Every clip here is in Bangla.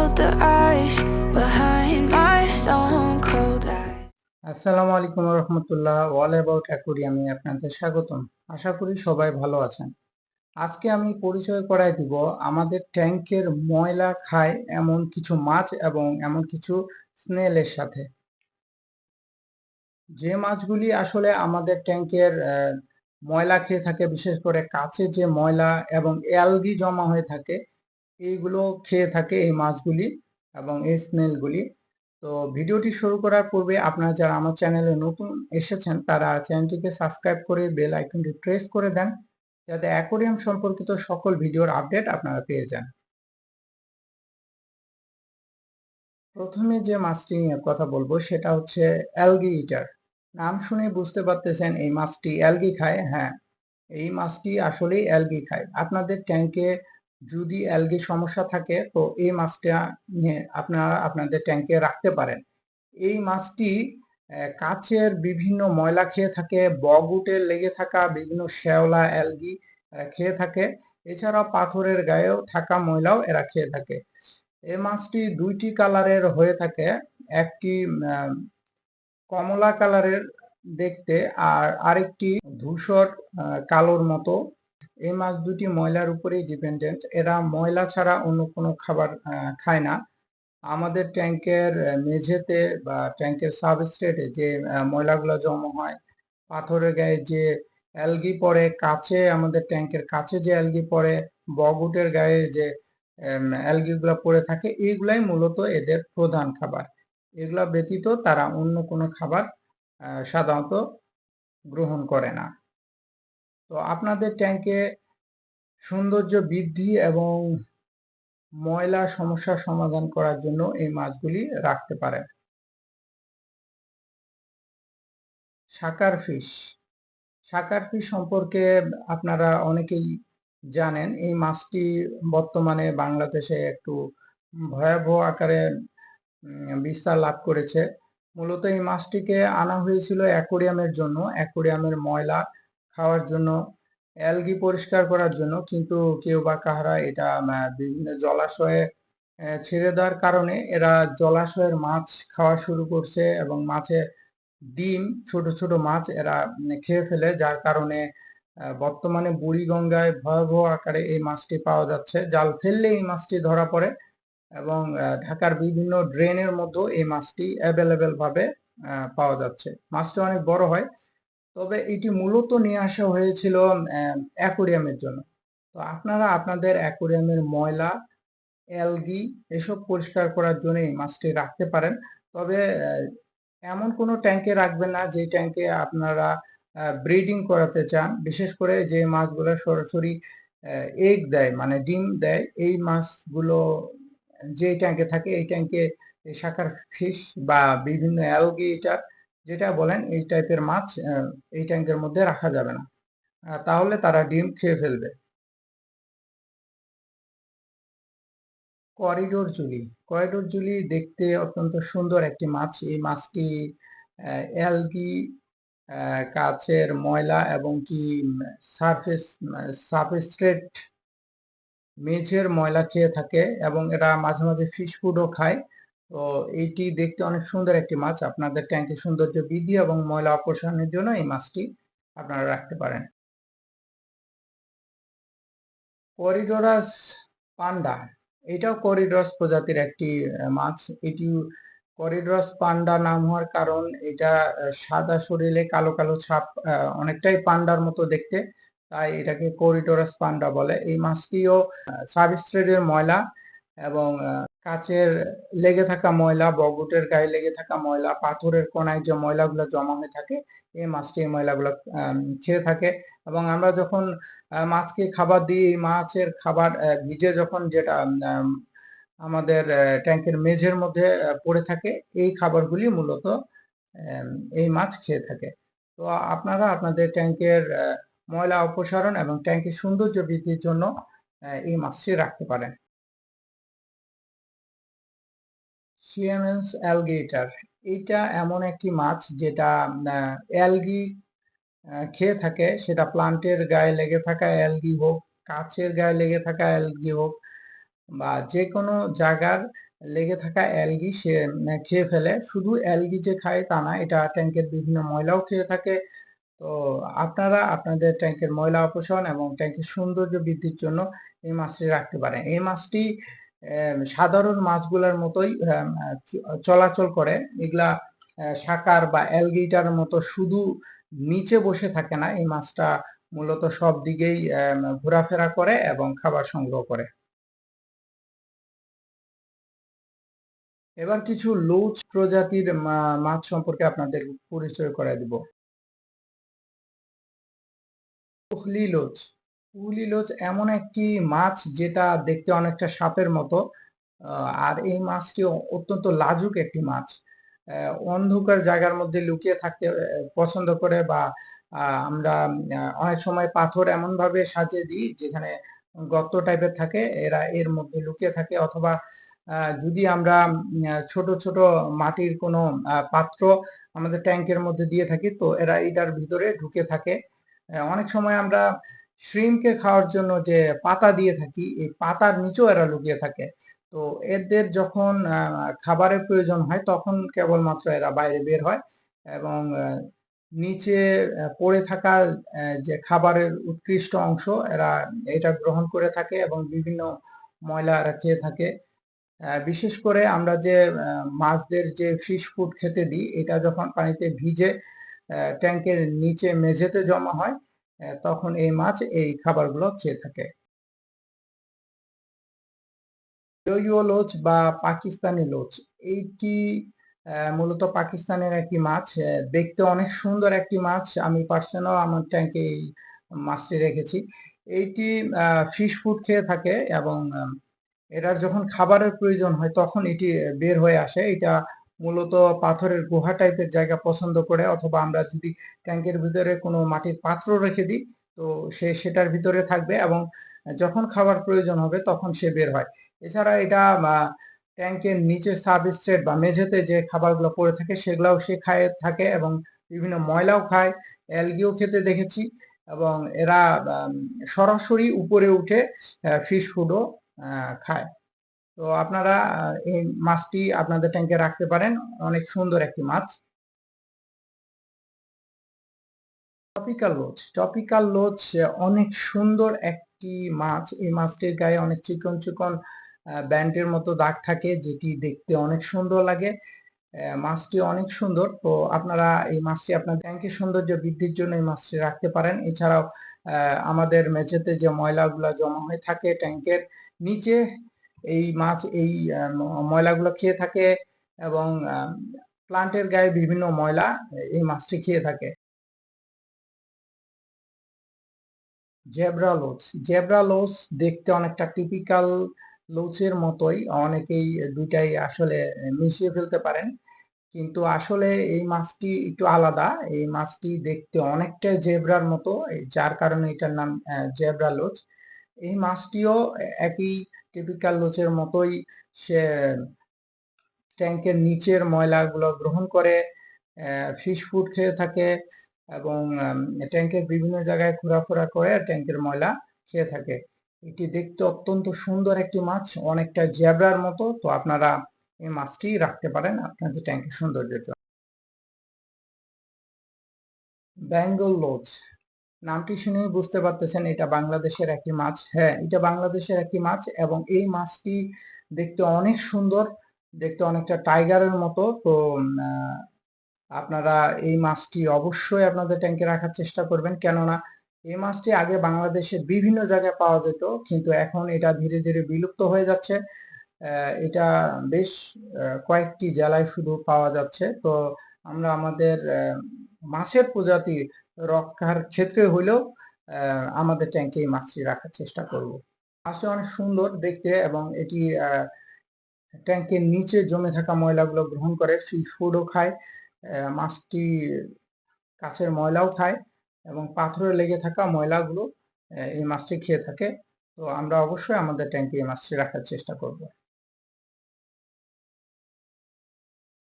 melt the ice behind my stone cold eyes. আসসালামু আলাইকুম অল আপনাদের স্বাগতম। আশা করি সবাই ভালো আছেন। আজকে আমি পরিচয় দিব আমাদের ময়লা খায় এমন কিছু মাছ এবং এমন কিছু স্নেলের সাথে। যে মাছগুলি আসলে আমাদের ট্যাঙ্কের ময়লা খেয়ে থাকে, বিশেষ করে কাছে যে ময়লা এবং অ্যালগি জমা হয়ে থাকে এইগুলো খেয়ে থাকে এই মাছগুলি এবং এই স্নেলগুলি তো ভিডিওটি শুরু করার পূর্বে আপনারা যারা আমার চ্যানেলে নতুন এসেছেন, তারা চ্যানেলটিকে সাবস্ক্রাইব করে বেল আইকনটি প্রেস করে দেন, যাতে অ্যাকোরিয়াম সম্পর্কিত সকল ভিডিওর আপডেট আপনারা পেয়ে যান। প্রথমে যে মাছটি নিয়ে কথা বলব, সেটা হচ্ছে অ্যালগি ইটার নাম শুনে বুঝতে পারতেছেন এই মাছটি অ্যালগি খায়? হ্যাঁ এই মাছটি আসলেই অ্যালগি খায়। আপনাদের ট্যাঙ্কে যদি অ্যালগি সমস্যা থাকে, তো এই মাছটা আপনারা আপনাদের ট্যাঙ্কে রাখতে পারেন। এই মাছটি কাচের বিভিন্ন ময়লা খেয়ে থাকে বগুটে লেগে থাকা বিভিন্ন শ্যাওলা অ্যালগি খেয়ে থাকে। এছাড়াও পাথরের গায়েও থাকা ময়লাও এরা খেয়ে থাকে। এই মাছটি দুইটি কালারের হয়ে থাকে, একটি কমলা কালারের দেখতে আর আরেকটি ধূসর কালোর মতো। এই মাছ দুটি ময়লার উপরেই ডিপেন্ডেন্ট এরা ময়লা ছাড়া অন্য কোনো খাবার খায় না। আমাদের ট্যাঙ্কের মেঝেতে বা ট্যাঙ্কের সাবস্ট্রেটে যে ময়লাগুলো জমা হয়, পাথরের গায়ে যে অ্যালগি পড়ে, কাছে আমাদের ট্যাঙ্কের কাছে যে অ্যালগি পড়ে, বগুটের গায়ে যে অ্যালগিগুলো পড়ে থাকে এইগুলাই মূলত এদের প্রধান খাবার। এগুলা ব্যতীত তারা অন্য কোনো খাবার সাধারণত গ্রহণ করে না। তো আপনাদের ট্যাঙ্কে সৌন্দর্য বৃদ্ধি এবং ময়লা সমস্যার সমাধান করার জন্য এই মাছগুলি রাখতে পারেন। সাকার ফিশ। সাকার ফিশ সম্পর্কে আপনারা অনেকেই জানেন, এই মাছটি বর্তমানে বাংলাদেশে একটু ভয়াবহ আকারে বিস্তার লাভ করেছে। মূলত এই মাছটিকে আনা হয়েছিল অ্যাকোরিয়ামের জন্য। অ্যাকোরিয়ামের ময়লা খাওয়ার জন্য, অ্যালগি পরিষ্কার করার জন্য কিন্তু কেউ বা কাহারা এটা বিভিন্ন জলাশয়ে ছেড়ে দেওয়ার কারণে এরা জলাশয়ের মাছ খাওয়া শুরু করছে এবং মাছের ডিম, ছোট ছোট মাছ এরা খেয়ে ফেলে। যার কারণে বর্তমানে বুড়িগঙ্গায় ভয়াবহ আকারে এই মাছটি পাওয়া যাচ্ছে। জাল ফেললে এই মাছটি ধরা পড়ে এবং ঢাকার বিভিন্ন ড্রেনের মধ্যেও এই মাছটি অ্যাভেলেবেল ভাবে পাওয়া যাচ্ছে। মাছটি অনেক বড় হয়। তবে এটি মূলত নিয়ে আসা হয়েছিল অ্যাকোরিয়ামের জন্য। তো আপনারা আপনাদের অ্যাকোরিয়ামের ময়লা, অ্যালগি এসব পরিষ্কার করার জন্য এই মাছটি রাখতে পারেন। তবে এমন কোনো ট্যাঙ্কে রাখবেন না যে ট্যাঙ্কে আপনারা ব্রিডিং করাতে চান। বিশেষ করে যে মাছগুলো সরাসরি এগ দেয় মানে ডিম দেয়, এই মাছগুলো যে ট্যাঙ্কে থাকে, এই ট্যাঙ্কে শাখার ফিশ বা বিভিন্ন অ্যালগি এটা যেটা বলেন, এই টাইপের মাছ এই ট্যাঙ্কের মধ্যে রাখা যাবে না। তাহলে তারা ডিম খেয়ে ফেলবে। করিডোর জুলি করিডোর জুলি দেখতে অত্যন্ত সুন্দর একটি মাছ। এই মাছটি অ্যালগি কাচের ময়লা এবং কি সারফেস সাবস্ট্রেট মেঝের ময়লা খেয়ে থাকে এবং এরা মাঝে মাঝে ফিশ ফুডও খায়। তো এইটি দেখতে অনেক সুন্দর একটি মাছ। আপনাদের ট্যাঙ্কের সৌন্দর্য বৃদ্ধি এবং ময়লা অপসারণের জন্য এই মাছটি আপনারা রাখতে পারেন। Corydoras panda. এটাও করিডোরাস প্রজাতির একটি মাছ। এটি করিডোরাস পান্ডা নাম হওয়ার কারণ এটা সাদা শরীরে কালো কালো ছাপ অনেকটাই পান্ডার মতো দেখতে। তাই এটাকে করিডোরাস পান্ডা বলে। এই মাছটিও সাবস্ট্রেটের ময়লা এবং কাচের লেগে থাকা ময়লা, বগুটের গায়ে লেগে থাকা ময়লা, পাথরের কোনায় যে ময়লাগুলো জমা হয়ে থাকে, এই মাছটি এই ময়লাগুলো খেয়ে থাকে। এবং আমরা যখন মাছকে খাবার দিই মাছের খাবার ভিজে যখন যেটা আমাদের ট্যাঙ্কের মেঝের মধ্যে পড়ে থাকে, এই খাবারগুলি মূলত এই মাছ খেয়ে থাকে। তো আপনারা আপনাদের ট্যাঙ্কের ময়লা অপসারণ এবং ট্যাঙ্কের সৌন্দর্য বৃদ্ধির জন্য এই মাছটি রাখতে পারেন। সিএমএস অ্যালগেটার এটা এমন একটি মাছ যেটা অ্যালগি খেয়ে থাকে। সেটা প্লান্টের গায়ে লেগে থাকা অ্যালগি হোক, কাছের গায়ে লেগে থাকা অ্যালগি হোক, বা যে কোনো জায়গার লেগে থাকা অ্যালগি সে খেয়ে ফেলে। শুধু অ্যালগি যে খায় তা না, এটা ট্যাঙ্কের বিভিন্ন ময়লাও খেয়ে থাকে। তো আপনারা আপনাদের ট্যাঙ্কের ময়লা অপসারণ এবং ট্যাঙ্কের সৌন্দর্য বৃদ্ধির জন্য এই মাছটি রাখতে পারেন। এই মাছটি সাধারণ মাছগুলোর মতোই চলাচল করে। এগুলা সাকার বা অ্যালগিটার মতো শুধু নিচে বসে থাকে না, এই মাছটা মূলত সব দিকেই ঘোরাফেরা করে এবং খাবার সংগ্রহ করে। এবার কিছু লোচ প্রজাতির মাছ সম্পর্কে আপনাদের পরিচয় করে দিব। লোচ। পুহলি লোচ এমন একটি মাছ যেটা দেখতে অনেকটা সাপের মতো আর এই মাছটি অত্যন্ত লাজুক একটি মাছ। অন্ধকার জায়গার মধ্যে লুকিয়ে থাকতে পছন্দ করে বা আমরা অনেক সময় পাথর এমন ভাবে সাজিয়ে দিই যেখানে গর্ত টাইপের থাকে, এরা এর মধ্যে লুকিয়ে থাকে অথবা যদি আমরা ছোট ছোট মাটির কোনো পাত্র আমাদের ট্যাঙ্কের মধ্যে দিয়ে থাকি, তো এরা এটার ভিতরে ঢুকে থাকে। অনেক সময় আমরা শ্রিমকে খাওয়ার জন্য যে পাতা দিয়ে থাকি, এই পাতার নিচেও এরা লুকিয়ে থাকে। তো এদের যখন খাবারের প্রয়োজন হয়, তখন কেবলমাত্র এরা বাইরে বের হয় এবং নিচে পড়ে থাকা যে খাবারের উৎকৃষ্ট অংশ, এরা এটা গ্রহণ করে থাকে এবং বিভিন্ন ময়লা এরা খেয়ে থাকে। বিশেষ করে আমরা যে মাছদের যে ফিশ ফুড খেতে দিই, এটা যখন পানিতে ভিজে ট্যাঙ্কের নিচে মেঝেতে জমা হয় তখন এই মাছ এই খাবারগুলো খেয়ে থাকে। লোচ বা পাকিস্তানি লোচ এইটি মূলত পাকিস্তানের একটি মাছ দেখতে অনেক সুন্দর একটি মাছ, আমি পার্সোনাল আমার ট্যাঙ্কে এই মাছটি রেখেছি। এইটি ফিশ ফুড খেয়ে থাকে এবং এটার যখন খাবারের প্রয়োজন হয় তখন এটি বের হয়ে আসে। এটা মূলত পাথরের গুহা টাইপের জায়গা পছন্দ করে, অথবা আমরা যদি ট্যাঙ্কের ভিতরে কোনো মাটির পাত্র রেখে দিই, তো সে সেটার ভিতরে থাকবে এবং যখন খাবার প্রয়োজন হবে তখন সে বের হয়। এছাড়া এটা ট্যাঙ্কের নিচে সাবস্ট্রেট বা মেঝেতে যে খাবারগুলো পড়ে থাকে সেগুলাও সে খায়, থাকে এবং বিভিন্ন ময়লাও খায়। অ্যালগিও খেতে দেখেছি এবং এরা সরাসরি উপরে উঠে ফিশ ফুডও খায়। তো আপনারা এই মাছটি আপনাদের ট্যাঙ্কে রাখতে পারেন। অনেক সুন্দর একটি মাছ। টপিক্যাল লোচ টপিক্যাল লোচ অনেক সুন্দর একটি মাছ। এই মাছটির গায়ে অনেক চিকন চিকন ব্যান্ডের মতো দাগ থাকে, যেটি দেখতে অনেক সুন্দর লাগে। মাছটি অনেক সুন্দর। তো আপনারা এই মাছটি আপনার ট্যাঙ্কের সৌন্দর্য বৃদ্ধির জন্য এই মাছটি রাখতে পারেন। এছাড়াও আমাদের মেঝেতে যে ময়লাগুলো জমা হয়ে থাকে ট্যাঙ্কের নিচে এই মাছ, এই ময়লাগুলো খেয়ে থাকে এবং প্লান্টের গায়ে বিভিন্ন ময়লা এই মাছটি খেয়ে থাকে। জেব্রা লোচ জেব্রা লোচ দেখতে অনেকটা টিপিক্যাল লোচের মতোই, অনেকেই দুইটাই আসলে মিশিয়ে ফেলতে পারেন। কিন্তু আসলে এই মাছটি একটু আলাদা, এই মাছটি দেখতে অনেকটা জেব্রার মতো, যার কারণে এটার নাম জেব্রা লোচ এই মাছটিও একই টিপিক্যাল লোচের মতোই সে ট্যাঙ্কের নিচের ময়লাগুলো গ্রহণ করে ফিশ ফুড খেয়ে থাকে এবং ট্যাঙ্কের বিভিন্ন জায়গায় ঘোরাফেরা করে ট্যাঙ্কের ময়লা খেয়ে থাকে। এটি দেখতে অত্যন্ত সুন্দর একটি মাছ, অনেকটা জ্যাবরার মতো, তো আপনারা এই মাছটি রাখতে পারেন আপনাদের ট্যাঙ্কের সৌন্দর্যের জন্য। বেঙ্গল লোচ নামটি শুনেই বুঝতে পারতেছেন? এটা বাংলাদেশের একটি মাছ। হ্যাঁ এটা বাংলাদেশের একটি মাছ এবং এই মাছটি দেখতে অনেক সুন্দর, দেখতে অনেকটা টাইগারের মতো। তো আপনারা এই মাছটি অবশ্যই আপনাদের ট্যাঙ্কে রাখার চেষ্টা করবেন। কেননা, এই মাছটি আগে বাংলাদেশের বিভিন্ন জায়গায় পাওয়া যেত, কিন্তু এখন এটা ধীরে ধীরে বিলুপ্ত হয়ে যাচ্ছে। এটা বেশ কয়েকটি জেলায় শুধু পাওয়া যাচ্ছে। তো, আমরা আমাদের মাছের প্রজাতি রক্ষার ক্ষেত্রে হইলেও আমাদের ট্যাঙ্কে মাছটি রাখার চেষ্টা করব। মাছটি অনেক সুন্দর দেখতে এবং এটি ট্যাঙ্কের নিচে জমে থাকা ময়লাগুলো গ্রহণ করে। ফিশ ফুডও খায়। মাছটি কাছের ময়লাও খায় এবং পাথরে লেগে থাকা ময়লাগুলো এই মাছটি খেয়ে থাকে। তো আমরা অবশ্যই আমাদের ট্যাঙ্কে এই মাছটি রাখার চেষ্টা করব।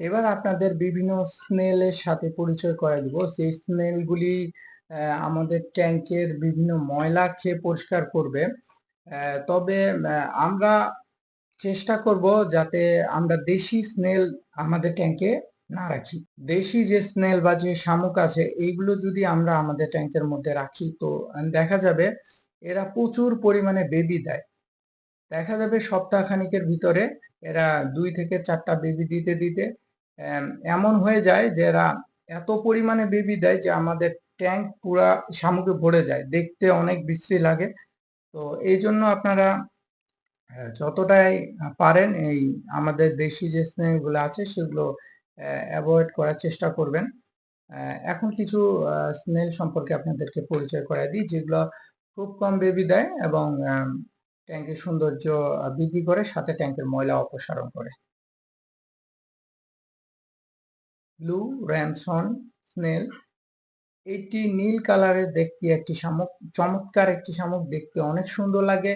এবার আপনাদের বিভিন্ন স্নেলের সাথে পরিচয় করে দিব। সেই স্নেলগুলি আমাদের ট্যাঙ্কের বিভিন্ন ময়লা খেয়ে পরিষ্কার করবে। তবে আমরা চেষ্টা করব যাতে আমরা দেশি স্নেল আমাদের ট্যাঙ্কে না রাখি। দেশি যে স্নেল বা যে শামুক আছে, এইগুলো যদি আমরা আমাদের ট্যাঙ্কের মধ্যে রাখি, তো দেখা যাবে এরা প্রচুর পরিমাণে বেবি দেয়। দেখা যাবে সপ্তাহ খানিকের ভিতরে এরা দুই থেকে চারটা বেবি দিতে দিতে এমন হয়ে যায় যে এরা এত পরিমাণে বেবি দেয় যে আমাদের ট্যাঙ্ক পুরা শামুকে ভরে যায়। দেখতে অনেক বিশ্রী লাগে। তো এই জন্য আপনারা যতটাই পারেন এই আমাদের দেশি যে স্নেহগুলো আছে সেগুলো অ্যাভয়েড করার চেষ্টা করবেন। এখন কিছু স্নেল সম্পর্কে আপনাদেরকে পরিচয় করাই দিই যেগুলো খুব কম বেবি দেয় এবং ট্যাঙ্কের সৌন্দর্য বৃদ্ধি করে, সাথে ট্যাঙ্কের ময়লা অপসারণ করে। Blue ramshorn snail. এটি নীল কালারের দেখতে একটি শামুক, চমৎকার একটি শামুক দেখতে অনেক সুন্দর লাগে।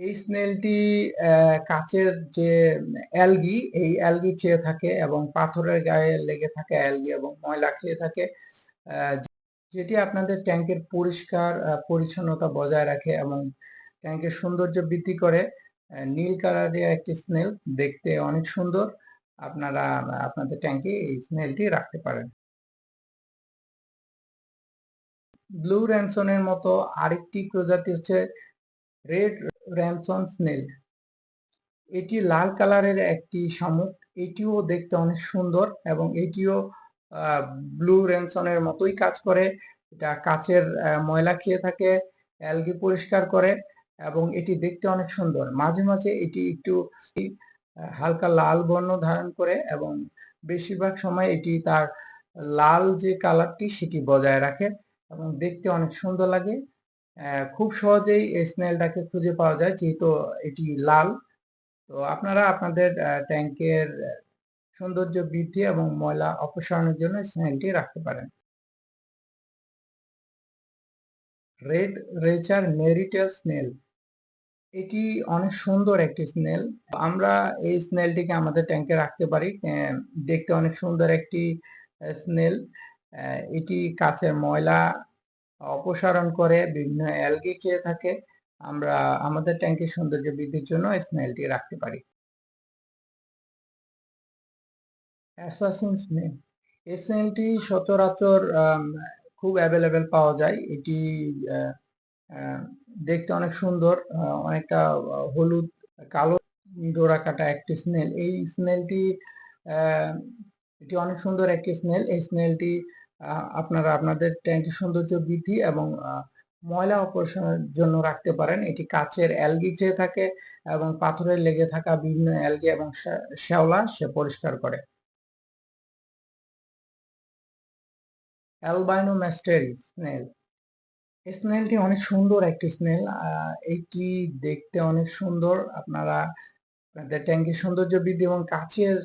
এই স্নেলটি কাচের যে অ্যালগি, এই অ্যালগি খেয়ে থাকে এবং পাথরের গায়ে লেগে থাকে অ্যালগি এবং ময়লা খেয়ে থাকে যেটি আপনাদের ট্যাঙ্কের পরিষ্কার পরিচ্ছন্নতা বজায় রাখে এবং ট্যাঙ্কের সৌন্দর্য বৃদ্ধি করে। নীল কালারের একটি স্নেল দেখতে অনেক সুন্দর। আপনারা, আপনাদের ট্যাঙ্কে এই স্নেলটি রাখতে পারেন। ব্লু র্যানসনের মতো আরেকটি প্রজাতি হচ্ছে রেড র্যানসন স্নেল এটি লাল কালারের একটি শামুক। এটিও দেখতে অনেক সুন্দর এবং এটিও ব্লু র্যানসনের মতোই কাজ করে। এটা কাচের ময়লা খেয়ে থাকে অ্যালগি পরিষ্কার করে এবং এটি দেখতে অনেক সুন্দর। মাঝে মাঝে এটি একটু হালকা লাল বর্ণ ধারণ করে এবং বেশিরভাগ সময় এটি তার লাল যে কালারটি সেটি বজায় রাখে এবং দেখতে অনেক সুন্দর লাগে। খুব সহজেই এই স্নেলটাকে খুঁজে পাওয়া যায় যেহেতু এটি লাল। তো আপনারা আপনাদের ট্যাঙ্কের সৌন্দর্য বৃদ্ধি এবং ময়লা অপসারণের জন্য স্নেলটি রাখতে পারেন। রেড রেচার মেরিটেল স্নেল এটি অনেক সুন্দর একটি স্নেল আমরা এই স্নেলটিকে আমাদের ট্যাঙ্কে রাখতে পারি। দেখতে অনেক সুন্দর একটি স্নেল এটি কাচের ময়লা অপসারণ করে, বিভিন্ন অ্যালগি খেয়ে থাকে। আমরা আমাদের ট্যাঙ্কের সৌন্দর্য বৃদ্ধির জন্য স্নেলটি রাখতে পারি। স্নেল এই স্নেলটি সচরাচর খুব অ্যাভেলেবেল পাওয়া যায়। এটি দেখতে অনেক সুন্দর অনেকটা হলুদ, কালো ডোরা কাটা একটি স্নেল। এই স্নেলটি এটি অনেক সুন্দর একটি স্নেল। এই স্নেলটি আপনারা আপনাদের ট্যাঙ্কের সৌন্দর্য বৃদ্ধি এবং ময়লা অপসারণের জন্য রাখতে পারেন। এটি কাচের অ্যালগি খেয়ে থাকে এবং পাথরে লেগে থাকা বিভিন্ন অ্যালগি এবং শ্যা- শ্যাওলা সে পরিষ্কার করে। Albino ম্যাস্টেরি snail. স্নেলটি অনেক সুন্দর একটি স্নেল এইটি দেখতে অনেক সুন্দর। আপনারা, আপনাদের ট্যাঙ্কের সৌন্দর্য বৃদ্ধি এবং কাচের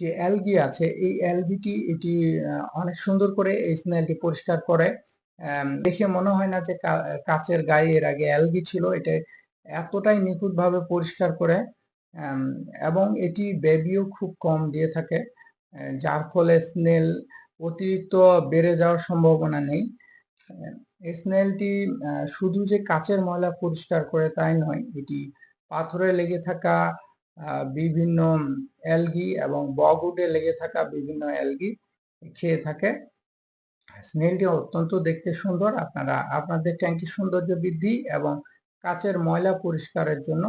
যে অ্যালগি আছে, এই অ্যালগিটি এটি অনেক সুন্দর করে এই স্নেলটি পরিষ্কার করে। দেখে মনে হয় না যে কাচের গায়ে এর আগে অ্যালগি ছিল। এটা এতটাই নিখুঁতভাবে পরিষ্কার করে। এবং এটি বেবিও খুব কম দিয়ে থাকে। যার ফলে স্নেল অতিরিক্ত বেড়ে যাওয়ার সম্ভাবনা নেই। স্নেলটি শুধু যে কাচের ময়লা পরিষ্কার করে তাই নয়, এটি পাথরে লেগে থাকা বিভিন্ন অ্যালগি এবং বগউডে লেগে থাকা বিভিন্ন অ্যালগি খেয়ে থাকে। স্নেলটি অত্যন্ত দেখতে সুন্দর, আপনারা, আপনাদের ট্যাঙ্কির সৌন্দর্য বৃদ্ধি এবং কাচের ময়লা পরিষ্কারের জন্য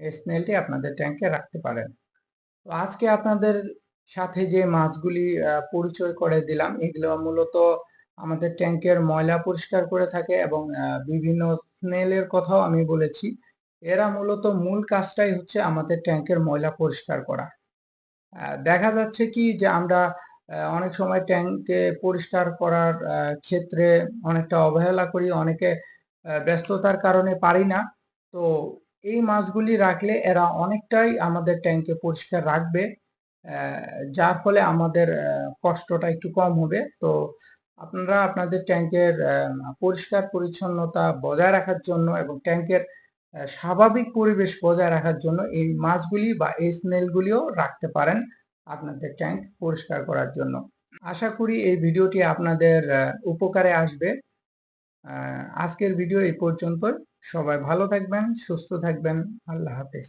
এই স্নেলটি আপনাদের ট্যাঙ্কে রাখতে পারেন। তো আজকে আপনাদের সাথে যে মাছগুলি পরিচয় করে দিলাম, এগুলো মূলত আমাদের ট্যাঙ্কের ময়লা পরিষ্কার করে থাকে এবং বিভিন্ন স্নেলের কথাও আমি বলেছি। এরা মূলত মূল কাজটাই হচ্ছে আমাদের ট্যাঙ্কের ময়লা পরিষ্কার করা। দেখা যাচ্ছে কি যে আমরা অনেক সময় ট্যাঙ্কে পরিষ্কার করার ক্ষেত্রে অনেকটা অবহেলা করি, অনেকে ব্যস্ততার কারণে পারি না। তো এই মাছগুলি রাখলে এরা অনেকটাই আমাদের ট্যাঙ্কে পরিষ্কার রাখবে যার ফলে আমাদের কষ্টটা একটু কম হবে। তো আপনারা আপনাদের ট্যাঙ্কের পরিষ্কার পরিচ্ছন্নতা বজায় রাখার জন্য এবং ট্যাঙ্কের স্বাভাবিক পরিবেশ বজায় রাখার জন্য এই মাছগুলি বা এই স্নেলগুলিও রাখতে পারেন আপনাদের ট্যাঙ্ক পরিষ্কার করার জন্য। আশা করি এই ভিডিওটি আপনাদের উপকারে আসবে। আজকের ভিডিও এই পর্যন্ত সবাই ভালো থাকবেন, সুস্থ থাকবেন। আল্লাহ হাফেজ।